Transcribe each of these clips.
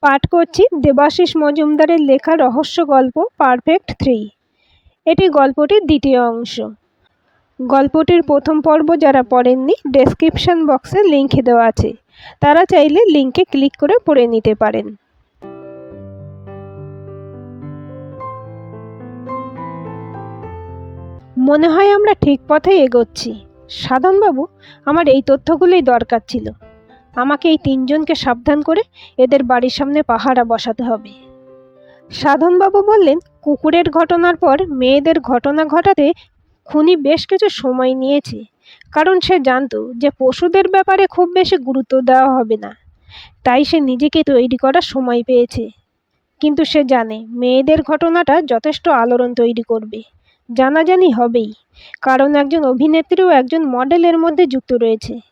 পাঠ করছি দেবাশিস মজুমদারের লেখা রহস্য গল্প পারফেক্ট থ্রি। এটি গল্পটির দ্বিতীয় অংশ। গল্পটির প্রথম পর্ব যারা পড়েননি ডেসক্রিপশন বক্সে লিঙ্ক দেওয়া আছে। তারা চাইলে লিঙ্কে ক্লিক করে পড়ে নিতে পারেন। মনে হয় আমরা ঠিক পথে এগোচ্ছি। সাধনবাবু, আমার এই তথ্যগুলোই দরকার ছিল। আমাকে এই তিনজনকে সাবধান করে এদের বাড়ির সামনে পাহারা বসাতে হবে। সাধনবাবু বললেন, কুকুরের ঘটনার পর মেয়েদের ঘটনা ঘটাতে খুনি বেশ কিছু সময় নিয়েছে। কারণ সে জানতো যে পশুদের ব্যাপারে খুব বেশি গুরুত্ব দেওয়া হবে না। তাই সে নিজেকে তৈরি করার সময় পেয়েছে। কিন্তু সে জানে মেয়েদের ঘটনাটা যথেষ্ট আলোড়ন তৈরি করবে। জানাজানি হবেই। কারণ একজন অভিনেত্রী ও একজন মডেলের মধ্যে যুক্ত রয়েছে।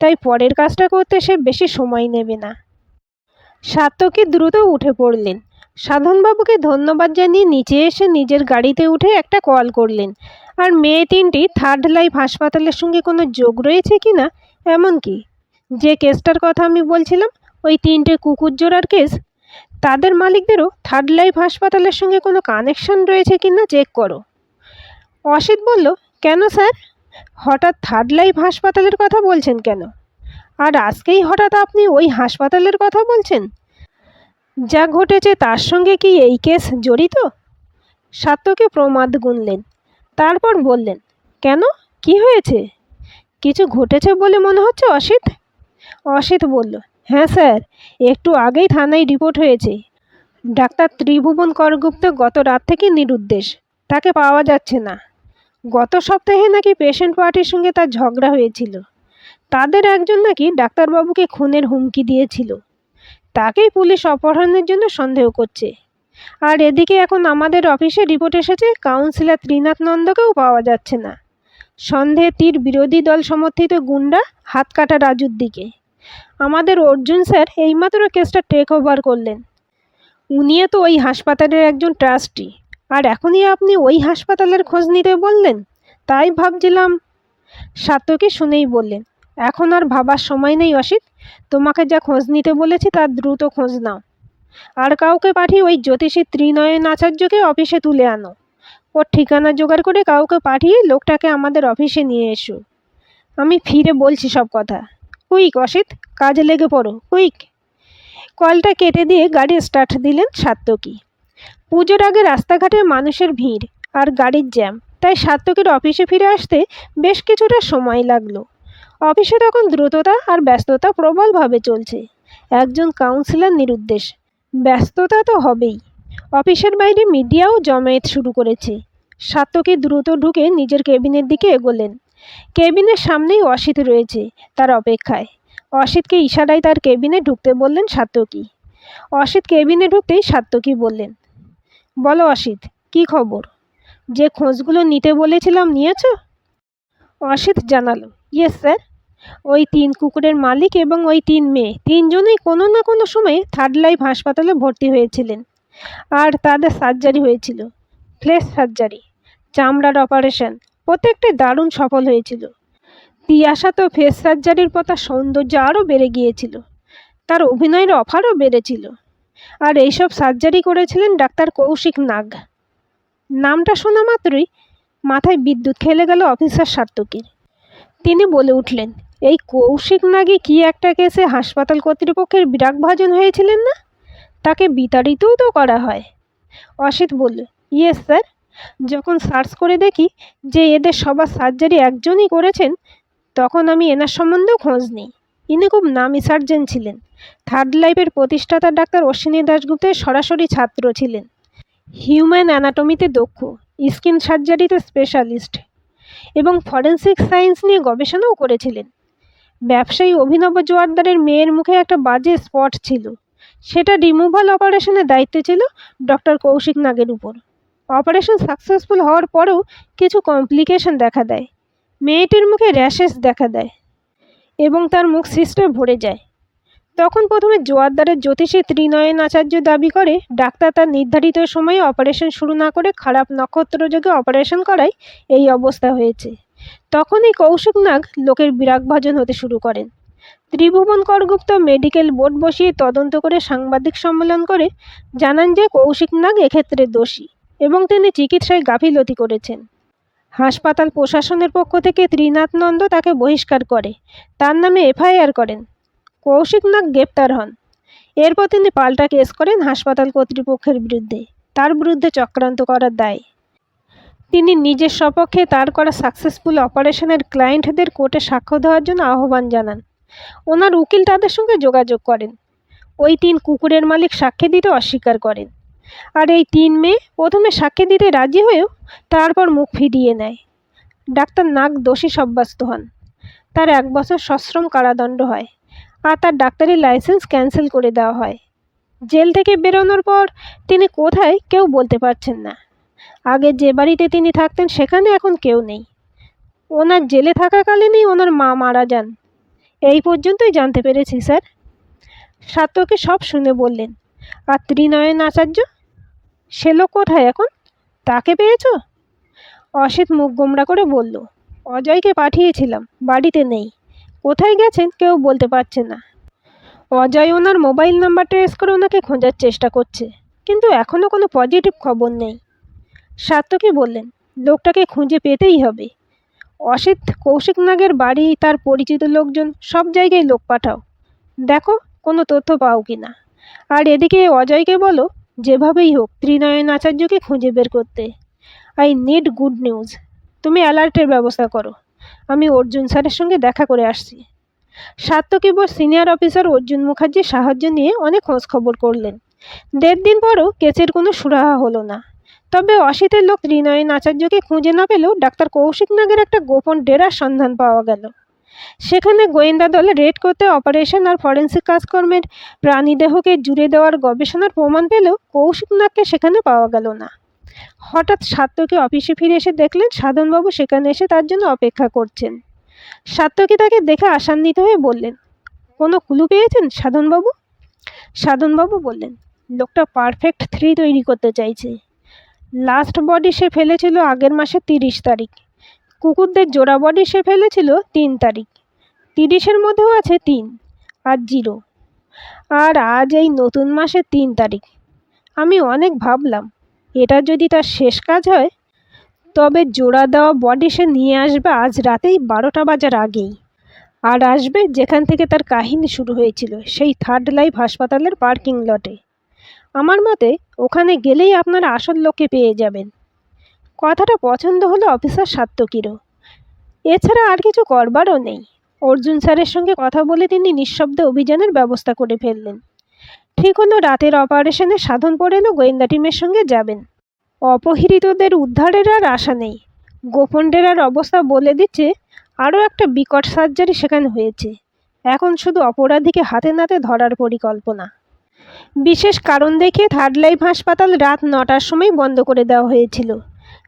তাই পরের কাজটা করতে সে বেশি সময় নেবে না। সাত্তকী দ্রুত উঠে পড়লেন। সাধনবাবুকে ধন্যবাদ জানিয়ে নিচে এসে নিজের গাড়িতে উঠে একটা কল করলেন। আর মেয়ে তিনটি থার্ড লাইফ হাসপাতালের সঙ্গে কোনো যোগ রয়েছে কি না এমনকি যে কেসটার কথা আমি বলছিলাম, ওই তিনটে কুকুর জোড়ার কেস? তাদের মালিকদেরও থার্ড লাইফ হাসপাতালের সঙ্গে কোনো কানেকশন রয়েছে কি না চেক করো। অসিত বলল, কেন স্যার হঠাৎ থার্ড লাইফ হাসপাতালের কথা বলছেন কেন? আর আজকেই হঠাৎ আপনি ওই হাসপাতালের কথা বলছেন? যা ঘটেছে তার সঙ্গে কি এই কেস জড়িত? সাত্যকে প্রমাদ গুনলেন, তারপর বললেন, কেন? কি হয়েছে? কিছু ঘটেছে বলে মনে হচ্ছে অসিত? অসিত বলল হ্যাঁ স্যার, একটু আগেই থানায় রিপোর্ট হয়েছে। ডাক্তার ত্রিভুবন করগুপ্ত গত রাত থেকে নিরুদ্দেশ, তাকে পাওয়া যাচ্ছে না। গত সপ্তাহে নাকি পেশেন্ট পার্টির সঙ্গে তার ঝগড়া হয়েছিল। তাদের একজন নাকি ডাক্তারবাবুকে খুনের হুমকি দিয়েছিল। তাকেই পুলিশ অপহরণের জন্য সন্দেহ করছে। আর এদিকে এখন আমাদের অফিসে রিপোর্ট এসেছে কাউন্সিলর ত্রিনাথ নন্দকেও পাওয়া যাচ্ছে না। সন্দেহে তীর বিরোধী দল সমর্থিত গুন্ডা হাত কাটা রাজুর দিকে। আমাদের অর্জুন স্যার এইমাত্র কেসটা টেক ওভার করলেন। উনিও তো ওই হাসপাতালের একজন ট্রাস্টি আর এখনই আপনি ওই হাসপাতালের খোঁজ নিতে বললেন? তাই ভাবছিলাম। সাত্যকী শুনেই বললেন, এখন আর ভাবার সময় নেই অসিত। তোমাকে যা খোঁজ নিতে বলেছি তার দ্রুত খোঁজ নাও। আর কাউকে পাঠিয়ে ওই জ্যোতিষী ত্রিনয়ন আচার্যকে অফিসে তুলে আনো। ওর ঠিকানা জোগাড় করে কাউকে পাঠিয়ে লোকটাকে আমাদের অফিসে নিয়ে এসো। আমি ফিরে বলছি সব কথা। কুইক অসিত, কাজে লেগে পড়ো, কুইক। কলটা কেটে দিয়ে গাড়ি স্টার্ট দিলেন সাত্যকী পুজোর আগে রাস্তাঘাটের মানুষের ভিড় আর গাড়ির জ্যাম। তাই সার্থকের অফিসে ফিরে আসতে বেশ কিছুটা সময় লাগল। অফিসে তখন দ্রুততা আর ব্যস্ততা প্রবলভাবে চলছে। একজন কাউন্সিলর নিরুদ্দেশ, ব্যস্ততা তো হবেই। অফিসের বাইরে মিডিয়াও জমায়েত শুরু করেছে। সাত্যকী দ্রুত ঢুকে নিজের কেবিনের দিকে এগোলেন। কেবিনের সামনেই অসিত রয়েছে তার অপেক্ষায়। অসিতকে ইশারায় তার কেবিনে ঢুকতে বললেন সাত্যকী অসিত কেবিনে ঢুকতেই সাত্যকী বললেন বলো অসিত, কি খবর? যে খোঁজগুলো নিতে বলেছিলাম নিয়েছ? অসিত জানালো ইয়েস স্যার ওই তিন কুকুরের মালিক এবং ওই তিন মেয়ে, তিনজনেই কোনো না কোনো সময়ে থার্ড লাইফ হাসপাতালে ভর্তি হয়েছিলেন। আর তাদের সার্জারি হয়েছিল ফ্লেশ সার্জারি চামড়ার অপারেশন প্রত্যেকটাই দারুণ সফল হয়েছিল। তিয়াশা তো ফেস সার্জারির তার সৌন্দর্য আরও বেড়ে গিয়েছিল, তার অভিনয়ের অফারও বেড়েছিল। আর এইসব সার্জারি করেছিলেন ডাক্তার কৌশিক নাগ। নামটা শোনা মাত্রই মাথায় বিদ্যুৎ খেলে গেল অফিসার সার্থকীর। তিনি বলে উঠলেন, এই কৌশিক নাগি কি একটা কেসে হাসপাতাল কর্তৃপক্ষের বিরাগ ভাজন হয়েছিলেন না? তাকে বিতাড়িতও তো করা হয়। অসিত বলল ইয়েস স্যার যখন সার্চ করে দেখি যে এদের সবার সার্জারি একজনই করেছেন, তখন আমি এনার সম্বন্ধেও খোঁজ নিই। ইনি খুব নামি সার্জেন ছিলেন। থার্ড লাইফের প্রতিষ্ঠাতা ডাক্তার অশ্বিনী দাশগুপ্তের সরাসরি ছাত্র ছিলেন। হিউম্যান অ্যানাটমিতে দক্ষ, স্কিন সার্জারিতে স্পেশালিস্ট এবং ফরেন্সিক সায়েন্স নিয়ে গবেষণাও করেছিলেন। ব্যবসায়ী অভিনব জোয়ারদারের মেয়ের মুখে একটা বাজে স্পট ছিল। সেটা রিমুভাল অপারেশনের দায়িত্ব ছিল ডক্টর কৌশিক নাগের উপর। অপারেশন সাকসেসফুল হওয়ার পরেও কিছু কমপ্লিকেশন দেখা দেয়। মেয়েটির মুখে র্যাশেস দেখা দেয় এবং তার মুখ সিস্টে ভরে যায়। তখন প্রথমে জোয়ারদারের জ্যোতিষী ত্রিনয়ন আচার্য দাবি করে, ডাক্তার তার নির্ধারিত সময়ে অপারেশন শুরু না করে খারাপ নক্ষত্র যোগে অপারেশন করায় এই অবস্থা হয়েছে। তখনই কৌশিক নাগ লোকের বিরাগ বিরাগভাজন হতে শুরু করেন। ত্রিভুবন করগুপ্ত মেডিকেল বোর্ড বসিয়ে তদন্ত করে সাংবাদিক সম্মেলন করে জানান যে কৌশিক নাগ এক্ষেত্রে দোষী এবং তিনি চিকিৎসায় গাফিলতি করেছেন। হাসপাতাল প্রশাসনের পক্ষ থেকে ত্রিনাথ নন্দ তাকে বহিষ্কার করে। তার নামে এফআইআর করেন। কৌশিক নাগ গ্রেপ্তার হন। এরপর তিনি পাল্টা কেস করেন হাসপাতাল কর্তৃপক্ষের বিরুদ্ধে। তার বিরুদ্ধে চক্রান্ত করার দায়। তিনি নিজের সপক্ষে তার করা সাকসেসফুল অপারেশনের ক্লায়েন্টদের কোর্টে সাক্ষ্য দেওয়ার জন্য আহ্বান জানান। ওনার উকিল তাদের সঙ্গে যোগাযোগ করেন। ওই তিন কুকুরের মালিক সাক্ষী দিতে অস্বীকার করেন। আর এই তিন মেয়ে প্রথমে সাক্ষী দিতে রাজি হয়েও তারপর মুখ ফিরিয়ে নেয়। ডাক্তার নাগ দোষী সাব্যস্ত হন। তার এক বছর সশ্রম কারাদণ্ড হয়। আর তার ডাক্তারি লাইসেন্স ক্যান্সেল করে দেওয়া হয়। জেল থেকে বেরোনোর পর তিনি কোথায় কেউ বলতে পারছেন না। আগে যে বাড়িতে তিনি থাকতেন সেখানে এখন কেউ নেই। ওনার জেলে থাকাকালীনই ওনার মা মারা যান। এই পর্যন্তই জানতে পেরেছি, স্যার। সাত্যকে সব শুনে বললেন, আর ত্রিনয়ন আচার্য? সে লোক কোথায় এখন? তাকে পেয়েছ? অসিত মুখ গোমড়া করে বলল, অজয়কে পাঠিয়েছিলাম, বাড়িতে নেই। কোথায় গেছেন কেউ বলতে পারছে না। অজয় ওনার মোবাইল নাম্বার ট্রেস করে ওনাকে খোঁজার চেষ্টা করছে, কিন্তু এখনও কোনো পজিটিভ খবর নেই। সাত্যকী বললেন, লোকটাকে খুঁজে পেতেই হবে। অসিত কৌশিক নাগের বাড়ি, তার পরিচিত লোকজন, সব জায়গায় লোক পাঠাও। দেখো কোনো তথ্য পাও কি না। আর এদিকে অজয়কে বলো, যেভাবেই হোক, ত্রিনয়ন আচার্যকে খুঁজে বের করতে। I need good news. তুমি অ্যালার্টের ব্যবস্থা করো। আমি অর্জুন স্যারের সঙ্গে দেখা করে আসছি। সাত্যকীবর সিনিয়র অফিসার অর্জুন মুখার্জির সাহায্য নিয়ে অনেক খোঁজ খবর করলেন। দেড় দিন পরও কেসের কোনো সুরাহা হলো না। তবে অসিতের লোক ত্রিনয়ন আচার্যকে খুঁজে না পেলেও ডাক্তার কৌশিক নাগের একটা গোপন ডেরার সন্ধান পাওয়া গেল। সেখানে গোয়েন্দা দলে রেড করতে অপারেশন আর ফরেন্সিক কাজকর্মের প্রাণীদেহকে জুড়ে দেওয়ার গবেষণার প্রমাণ পেলেও কৌশিক নাগকে সেখানে পাওয়া গেল না। হঠাৎ সাত্যকী অফিসে ফিরে এসে দেখলেন সাধনবাবু সেখানে এসে তার জন্য অপেক্ষা করছেন। সাত্যকী তাকে দেখে আশান্বিত হয়ে বললেন, কোনো ক্লু পেয়েছেন সাধনবাবু? সাধনবাবু বললেন, লোকটা পারফেক্ট থ্রি তৈরি করতে চাইছে। লাস্ট বডি সে ফেলেছিল আগের মাসের তিরিশ তারিখ। কুকুরদের জোড়া বডি সে ফেলেছিল তিন তারিখ। তিরিশের মধ্যেও আছে তিন, আর জিরো আর আজ এই নতুন মাসের তিন তারিখ। আমি অনেক ভাবলাম এটা যদি তার শেষ কাজ হয়, তবে জোড়া দেওয়া বডি সে নিয়ে আসবে আজ রাতেই বারোটা বাজার আগেই। আর আসবে যেখান থেকে তার কাহিনী শুরু হয়েছিল, সেই থার্ড লাইফ হাসপাতালের পার্কিং লটে। আমার মতে, ওখানে গেলেই আপনারা আসল লোককে পেয়ে যাবেন। কথাটা পছন্দ হলো অফিসার সাত্তকীরও এছাড়া আর কিছু করবারও নেই। অর্জুন স্যারের সঙ্গে কথা বলে তিনি নিঃশব্দে অভিযানের ব্যবস্থা করে ফেললেন। ঠিক হলো রাতের অপারেশনে সাধন পড়েল গোয়েন্দা টিমের সঙ্গে যাবেন। অপহৃতদের উদ্ধারের আর আশা নেই। গোপন ডেরার অবস্থা বলে দিচ্ছে, আরও একটা বিকট সার্জারি সেখানে হয়েছে। এখন শুধু অপরাধীকে হাতে নাতে ধরার পরিকল্পনা। বিশেষ কারণ দেখে থার্ড লাইফ হাসপাতাল রাত নটার সময় বন্ধ করে দেওয়া হয়েছিল।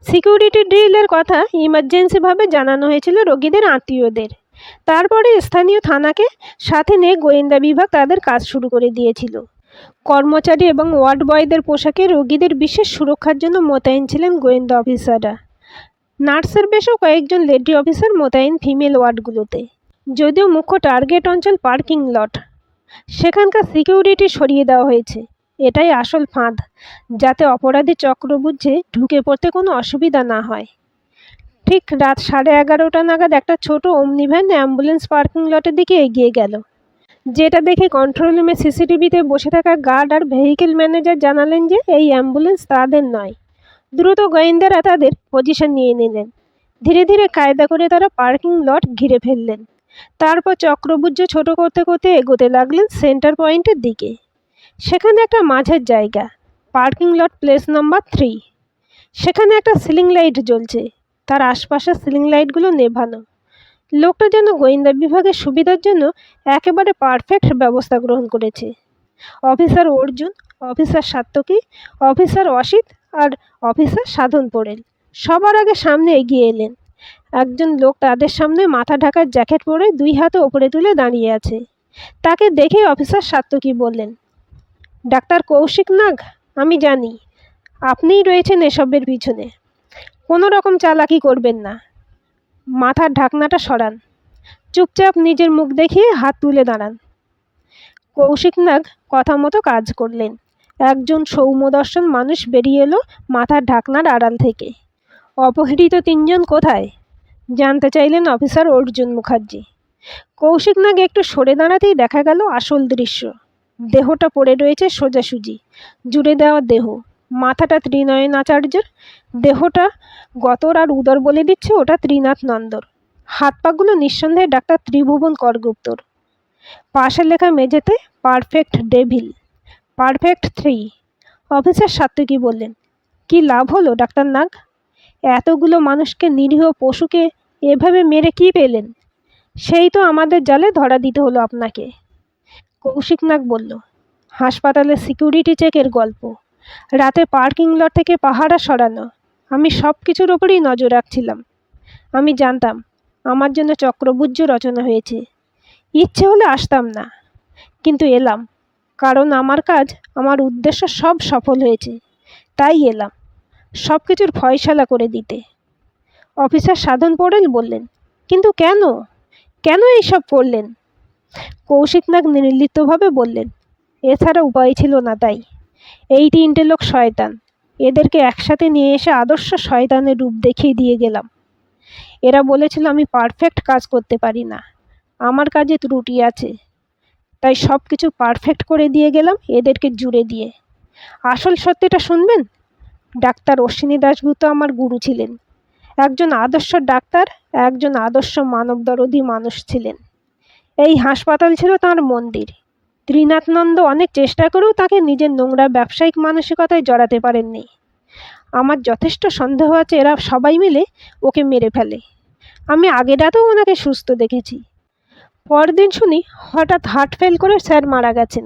সিকিউরিটি ড্রিলের কথা ইমার্জেন্সিভাবে জানানো হয়েছিল রোগীদের আত্মীয়দের। তারপরে স্থানীয় থানাকে সাথে নিয়ে গোয়েন্দা বিভাগ তাদের কাজ শুরু করে দিয়েছিল। কর্মচারী এবং ওয়ার্ড বয়দের পোশাকে রোগীদের বিশেষ সুরক্ষার জন্য মোতায়েন ছিলেন গোয়েন্দা অফিসাররা। নার্সের বেশও কয়েকজন লেডি অফিসার মোতায়েন ফিমেল ওয়ার্ডগুলোতে, যদিও মুখ্য টার্গেট অঞ্চল পার্কিং লট। সেখানকার সিকিউরিটি সরিয়ে দেওয়া হয়েছে। এটাই আসল ফাঁদ, যাতে অপরাধী চক্র বুঝে ঢুকে পড়তে কোনো অসুবিধা না হয়। ঠিক রাত সাড়ে এগারোটা নাগাদ একটা ছোট অমনি ভ্যান অ্যাম্বুলেন্স পার্কিং লটের দিকে এগিয়ে গেল। যেটা দেখে কন্ট্রোল রুমে সিসিটিভিতে বসে থাকা গার্ড আর ভেহিকেল ম্যানেজার জানালেন যে এই অ্যাম্বুলেন্স তাদের নয়। দ্রুত গোয়েন্দারা তাদের পজিশন নিয়ে নিলেন। ধীরে ধীরে কায়দা করে তারা পার্কিং লট ঘিরে ফেললেন। তারপর চক্রবুজ্জ ছোট করতে করতে এগোতে লাগলেন সেন্টার পয়েন্টের দিকে। সেখানে একটা মাঝের জায়গা parking lot place number three সেখানে একটা সিলিং লাইট জ্বলছে। তার আশপাশের সিলিং লাইটগুলো নেভানো। লোকটা যেন গোয়েন্দা বিভাগের সুবিধার জন্য একেবারে পারফেক্ট ব্যবস্থা গ্রহণ করেছে। Officer Arjun officer Satyaki officer Asit আর অফিসার সাধন পড়েল সবার আগে সামনে এগিয়ে এলেন। একজন লোক তাদের সামনে মাথা ঢাকার জ্যাকেট পরে দুই হাতে ওপরে তুলে দাঁড়িয়ে আছে। তাকে দেখে অফিসার সাত্তকী বললেন, ডাক্তার কৌশিক নাগ, আমি জানি, আপনিই রয়েছেন এসবের পিছনে। কোনো রকম চালাকি করবেন না। মাথার ঢাকনাটা সরান। চুপচাপ নিজের মুখ দেখিয়ে হাত তুলে দাঁড়ান। কৌশিক নাগ কথা মতো কাজ করলেন। একজন সৌম্যদর্শন মানুষ বেরিয়ে এলো মাথার ঢাকনার আড়াল থেকে। অপহৃত তিনজন কোথায়? জানতে চাইলেন অফিসার অর্জুন মুখার্জি। কৌশিক নাগ একটু সরে দাঁড়াতেই দেখা গেল আসল দৃশ্য। দেহটা পড়ে রয়েছে সোজাসুজি। জুড়ে দেওয়া দেহ। মাথাটা ত্রিনয়ন আচার্যের। দেহটা গতর আর উদর বলে দিচ্ছে ওটা ত্রিনাথ নন্দর। হাত পাগুলো নিঃসন্দেহে ডাক্তার ত্রিভুবন করগুপ্তর। পাশে লেখা মেঝেতে perfect devil, perfect three. Officer Satyaki বললেন, কি লাভ হলো, ডাক্তার নাগ? এতগুলো মানুষকে, নিরীহ পশুকে এভাবে মেরে কি পেলেন? সেই তো আমাদের জালে ধরা দিতে হলো আপনাকে। কৌশিক নাগ বলল হাসপাতালে সিকিউরিটি চেকের গল্প। রাতে পার্কিং লট থেকে পাহারা সরানো। আমি সব কিছুর ওপরেই নজর রাখছিলাম। আমি জানতাম, আমার জন্য চক্রবুজ্জ রচনা হয়েছে। ইচ্ছে হলে আসতাম না, কিন্তু এলাম, কারণ আমার কাজ, আমার উদ্দেশ্য সব সফল হয়েছে, তাই এলাম সব কিছুর ফয়সালা করে দিতে। অফিসার সাধন পড়েল বললেন, কিন্তু কেন? কেন এইসব করলেন? কৌশিক নাগ নির্লিপ্তভাবে বললেন, এছাড়া উপায় ছিল না তাই। এই তিনটে লোক শয়তান এদেরকে একসাথে নিয়ে এসে আদর্শ শয়তানের রূপ দেখিয়ে দিয়ে গেলাম। এরা বলেছিল, আমি পারফেক্ট কাজ করতে পারি না। আমার কাজে ত্রুটি আছে। তাই সব কিছু পারফেক্ট করে দিয়ে গেলাম এদেরকে জুড়ে দিয়ে। আসল সত্যিটা শুনবেন? ডাক্তার অশ্বিনী দাশগুপ্ত আমার গুরু ছিলেন। একজন আদর্শ ডাক্তার, একজন আদর্শ মানবদরদী মানুষ ছিলেন। এই হাসপাতাল ছিল তাঁর মন্দির। ত্রিনাথনন্দ অনেক চেষ্টা করেও তাকে নিজের নোংরা ব্যবসায়িক মানসিকতায় জড়াতে পারেননি। আমার যথেষ্ট সন্দেহ আছে এরা সবাই মিলে ওকে মেরে ফেলে। আমি আগের রাতেও ওনাকে সুস্থ দেখেছি। পরদিন শুনি হঠাৎ হার্ট ফেল করে স্যার মারা গেছেন।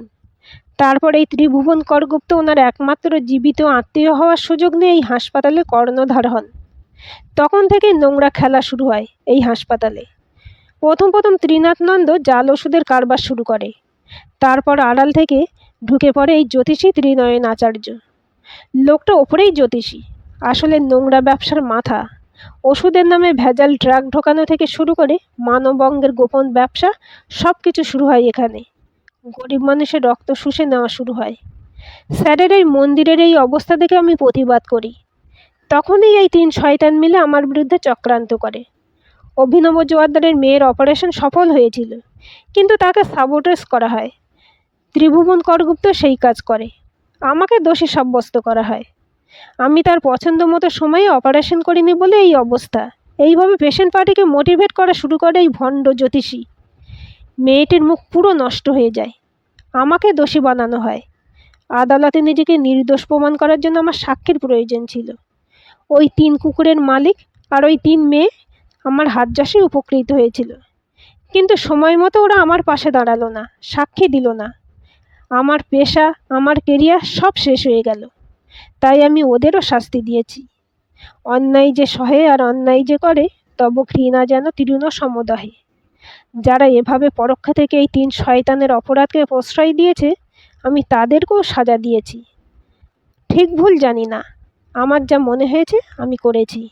তারপর এই ত্রিভুবন করগুপ্ত ওনার একমাত্র জীবিত আত্মীয় হওয়ার সুযোগ নিয়ে এই হাসপাতালে কর্ণধার হন। তখন থেকেই নোংরা খেলা শুরু হয় এই হাসপাতালে। প্রথম প্রথম ত্রিনাথ নন্দ জাল ওষুধের কারবার শুরু করে। তারপর আড়াল থেকে ঢুকে পড়ে এই জ্যোতিষী ত্রিনয়ন আচার্য। লোকটা ওপরেই জ্যোতিষী। আসলে নোংরা ব্যবসার মাথা। ওষুধের নামে ভেজাল ড্রাগ ঢোকানো থেকে শুরু করে মানবঙ্গের গোপন ব্যবসা সব কিছু শুরু হয় এখানে। গরিব মানুষের রক্ত শুষে নেওয়া শুরু হয়। স্যারের এই মন্দিরের এই অবস্থা দেখে আমি প্রতিবাদ করি। তখনই এই তিন শয়তান মিলে আমার বিরুদ্ধে চক্রান্ত করে। অভিনব জোয়ারদারের মেয়ের অপারেশন সফল হয়েছিল। কিন্তু তাকে সাবোটেজ করা হয়। ত্রিভুবন করগুপ্ত সেই কাজ করে। আমাকে দোষী সাব্যস্ত করা হয়। আমি তার পছন্দ মতো সময়ে অপারেশন করিনি বলে এই অবস্থা। এইভাবে পেশেন্ট পার্টিকে মোটিভেট করা শুরু করে এই ভণ্ড জ্যোতিষী। মেয়েটির মুখ পুরো নষ্ট হয়ে যায়। আমাকে দোষী বানানো হয়। আদালতে নিজেকে নির্দোষ প্রমাণ করার জন্য আমার সাক্ষীর প্রয়োজন ছিল। ওই তিন কুকুরের মালিক আর ওই তিন মেয়ে আমার হাত যশে উপকৃত হয়েছিল। কিন্তু সময় মতো ওরা আমার পাশে দাঁড়াল না, সাক্ষী দিল না। আমার পেশা, আমার কেরিয়ার সব শেষ হয়ে গেল। তাই আমি ওদেরও শাস্তি দিয়েছি। অন্যায় যে সহে আর অন্যায় যে করে, তব ঘৃণা যেন তৃণ সমদহে। যারা এভাবে পরোক্ষ থেকে এই তিন শয়তানের অপরাধকে প্রশ্রয় দিয়েছে, আমি তাদেরকেও সাজা দিয়েছি। ঠিক ভুল জানি না। আমার যা মনে হয়েছে, আমি করেছি।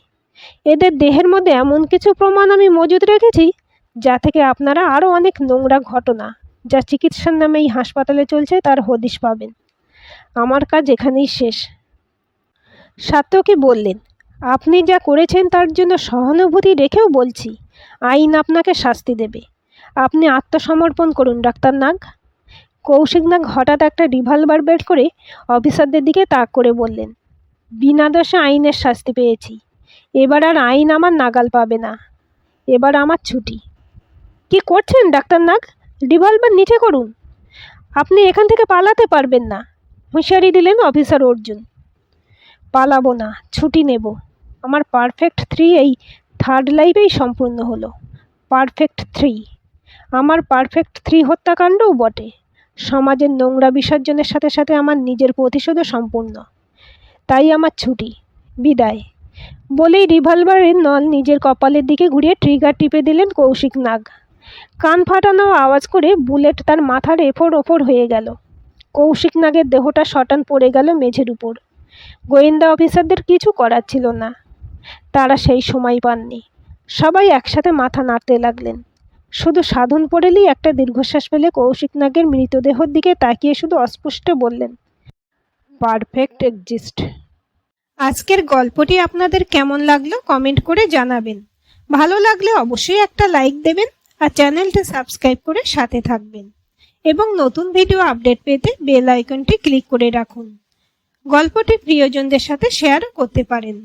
এদের দেহের মধ্যে এমন কিছু প্রমাণ আমি মজুদ রেখেছি যা থেকে আপনারা আরও অনেক নোংরা ঘটনা যা চিকিৎসার নামে এই হাসপাতালে চলছে তার হদিশ পাবেন। আমার কাজ এখানেই শেষ। সাত্যকী বললেন, আপনি যা করেছেন তার জন্য সহানুভূতি রেখেও বলছি, আইন আপনাকে শাস্তি দেবে। আপনি আত্মসমর্পণ করুন, ডাক্তার নাগ। কৌশিক নাগ হঠাৎ একটা রিভলভার বের করে অফিসারদের দিকে তাক করে বললেন, বিনা দোষে আইনের শাস্তি পেয়েছি। এবার আর আইন আমার নাগাল পাবে না। এবার আমার ছুটি। কি করছেন, ডাক্তার নাগ? রিভলভার নিচে করুন। আপনি এখান থেকে পালাতে পারবেন না, হুঁশিয়ারি দিলেন অফিসার অর্জুন। পালাবো না, ছুটি নেব। আমার পারফেক্ট থ্রি এই থার্ড লাইফেই সম্পূর্ণ হলো। Perfect three. আমার পারফেক্ট থ্রি হত্যাকাণ্ডও বটে। সমাজের নোংরা বিসর্জনের সাথে সাথে আমার নিজের প্রতিশোধও সম্পূর্ণ। তাই আমার ছুটি। বিদায়। বলেই রিভলভারের নল নিজের কপালের দিকে ঘুরিয়ে ট্রিগার টিপে দিলেন কৌশিক নাগ। কান ফাটানো আওয়াজ করে বুলেট তার মাথার এফোর ওপর হয়ে গেল। কৌশিক নাগের দেহটা শটান পড়ে গেল মেঝের উপর। গোয়েন্দা অফিসারদের কিছু করার ছিল না। তারা সেই সময় পাননি। সবাই একসাথে মাথা নাড়তে লাগলেন। শুধু সাধন পড়েলেই একটা দীর্ঘশ্বাস ফেলে কৌশিক নাগের মৃতদেহর দিকে তাকিয়ে শুধু অস্পষ্ট বললেন, পারফেক্ট এক্সিস্ট। আজকের গল্পটি আপনাদের কেমন লাগল কমেন্ট করে জানাবেন। ভালো লাগলে অবশ্যই একটা লাইক দেবেন আর চ্যানেলটি সাবস্ক্রাইব করে সাথে থাকবেন। এবং নতুন ভিডিও আপডেট পেতে বেল আইকনটি ক্লিক করে রাখুন। গল্পটি প্রিয়জনদের সাথে শেয়ারও করতে পারেন।